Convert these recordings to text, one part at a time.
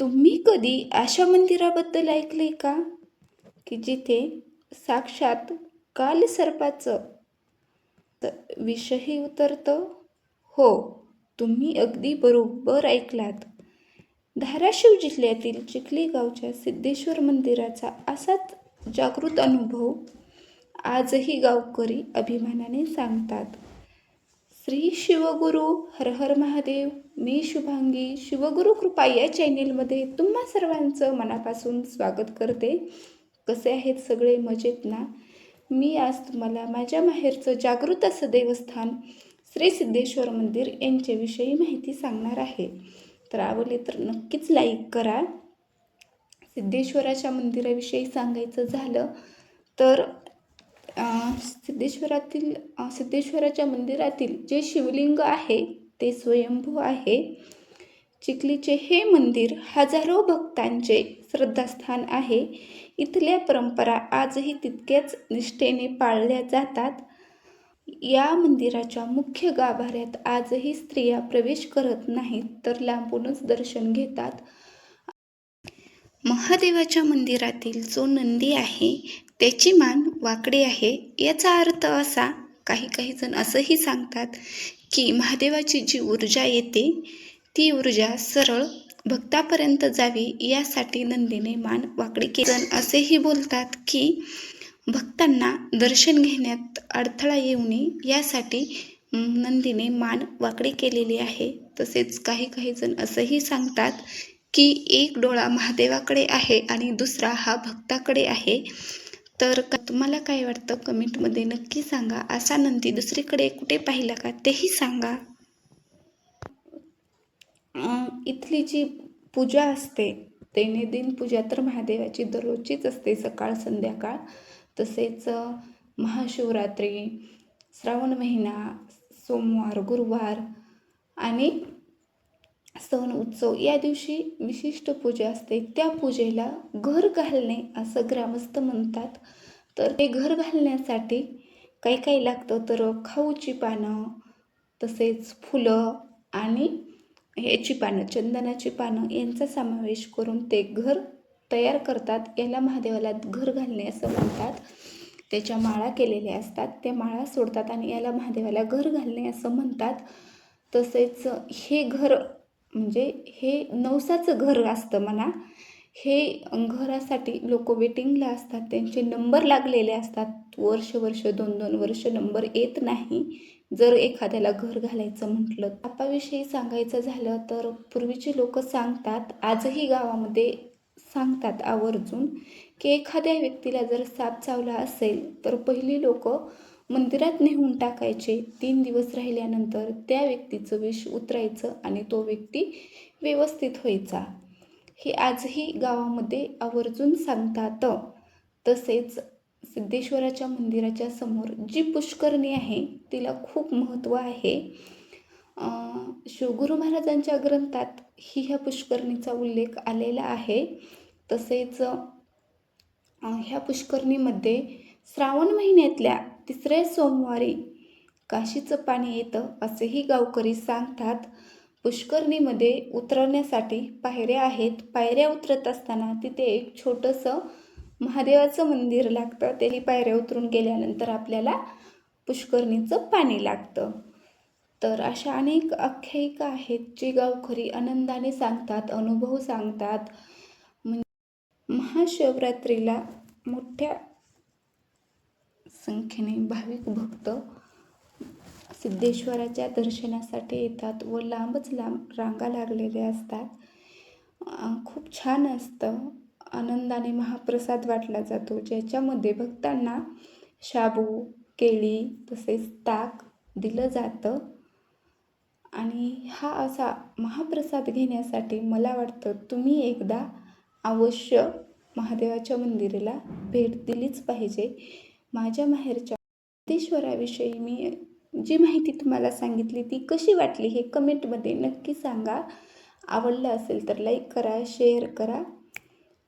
तुम्ही कधी अशा मंदिराबद्दल ऐकले का? की जिथे साक्षात कालसर्पाचं विषही उतरतं? हो तुम्ही अगदी बरोबर ऐकलात. धाराशिव जिल्ह्यातील चिखली गावच्या सिद्धेश्वर मंदिराचा असाच जागृत अनुभव आजही गावकरी अभिमानाने सांगतात. श्री शिवगुरु हर हर महादेव मी शुभांगी. शिवगुरु कृपा या चॅनेलमध्ये तुम्हा सर्वांचं मनापासून स्वागत करते. कसे आहेत सगळे? मजेत ना? मी आज तुम्हाला माझ्या माहेरचं जागृत असं देवस्थान श्री सिद्धेश्वर मंदिर यांच्याविषयी माहिती सांगणार आहे. तर आवडले तर नक्कीच लाईक करा. सिद्धेश्वराच्या मंदिराविषयी सांगायचं झालं तर सिद्धेश्वरातील सिद्धेश्वराच्या मंदिरातील जे शिवलिंग आहे ते स्वयंभू आहे. चिखलीचे हे मंदिर हजारो भक्तांचे श्रद्धास्थान आहे. इथल्या परंपरा आजही तितक्याच निष्ठेने पाळल्या जातात. या मंदिराच्या मुख्य गाभाऱ्यात आजही स्त्रिया प्रवेश करत नाहीत तर लांबूनच दर्शन घेतात. महादेवाच्या मंदिरातील जो नंदी आहे त्याची मान वाकडी आहे. याचा अर्थ असा काही काही जण असंही सांगतात की महादेवाची जी ऊर्जा येते ती ऊर्जा सरळ भक्तापर्यंत जावी यासाठी नंदीने मान वाकडी केली. जण असेही बोलतात की भक्तांना दर्शन घेण्यात अडथळा येऊ नये यासाठी नंदीने मान वाकडी केलेली आहे. तसेच काही काही जण असंही सांगतात की एक डोळा महादेवाकडे आहे आणि दुसरा हा भक्ताकडे आहे. तर का तुम्हाला काय वाटतं? कमेंटमध्ये नक्की सांगा. असा नंदी दुसरीकडे कुठे पाहिला का? तेही सांगा. इथली जी पूजा असते दैनंदिन पूजा तर महादेवाची दररोजचीच असते सकाळ संध्याकाळ. तसेच महाशिवरात्री श्रावण महिना सोमवार गुरुवार आणि सण उत्सव या दिवशी विशिष्ट पूजा असते. त्या पूजेला घर घालणे असं ग्रामस्थ म्हणतात. तर ते घर घालण्यासाठी काही काही लागतं? तर खाऊची पानं तसेच फुलं आणि ह्याची पानं चंदनाची पानं यांचा समावेश करून ते घर तयार करतात. याला महादेवाला घर घालणे असं म्हणतात. त्याच्या माळा केलेल्या असतात. त्या माळा सोडतात आणि याला महादेवाला घर घालणे असं म्हणतात. तसेच हे घर म्हणजे हे नवसाचं घर असतं म्हणा. हे घरासाठी लोक वेटिंगला असतात त्यांचे नंबर लागलेले असतात. वर्ष वर्ष दोन दोन वर्ष नंबर येत नाही. जर एखाद्याला घर घालायचं म्हटलं तापाविषयी सांगायचं झालं तर पूर्वीचे लोक सांगतात आजही गावामध्ये सांगतात आवर्जून की एखाद्या व्यक्तीला जर साप चावला असेल तर पहिली लोक मंदिरात नेऊन टाकायचे. तीन दिवस राहिल्यानंतर त्या व्यक्तीचं विष उतरायचं आणि तो व्यक्ती व्यवस्थित व्हायचा. हे आजही गावामध्ये आवर्जून सांगतात. तसेच सिद्धेश्वराच्या मंदिराच्या समोर जी पुष्करणी आहे तिला खूप महत्त्व आहे. शिवगुरु महाराजांच्या ग्रंथात ही ह्या पुष्करणीचा उल्लेख आलेला आहे. तसेच ह्या पुष्करणीमध्ये श्रावण महिन्यातल्या तिसरे सोमवारी काशीचं पाणी येतं असेही गावकरी सांगतात. पुष्करणीमध्ये उतरण्यासाठी पायऱ्या आहेत. पायऱ्या उतरत असताना तिथे एक छोटंसं महादेवाचं मंदिर लागतं. तेही पायऱ्या उतरून गेल्यानंतर आपल्याला पुष्करणीचं पाणी लागतं. तर अशा अनेक आख्यायिका आहेत जी गावकरी आनंदाने सांगतात अनुभव सांगतात. म्हणजे महाशिवरात्रीला मोठ्या संख्येने भाविक भक्त सिद्धेश्वराच्या दर्शनासाठी येतात व लांबच लांब रांगा लागलेल्या असतात. खूप छान असतं. आनंदाने महाप्रसाद वाटला जातो. ज्याच्यामध्ये भक्तांना शाबू केळी तसेच ताक दिलं जातं. आणि हा असा महाप्रसाद घेण्यासाठी मला वाटतं तुम्ही एकदा अवश्य महादेवाच्या मंदिराला भेट दिलीच पाहिजे. माझ्या माहेरच्या सिद्धेश्वराविषयी मी जी माहिती तुम्हाला सांगितली ती कशी वाटली हे कमेंटमध्ये नक्की सांगा. आवडलं असेल तर लाईक करा शेअर करा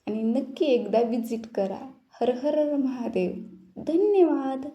आणि नक्की एकदा विजिट करा. हर हर महादेव. धन्यवाद.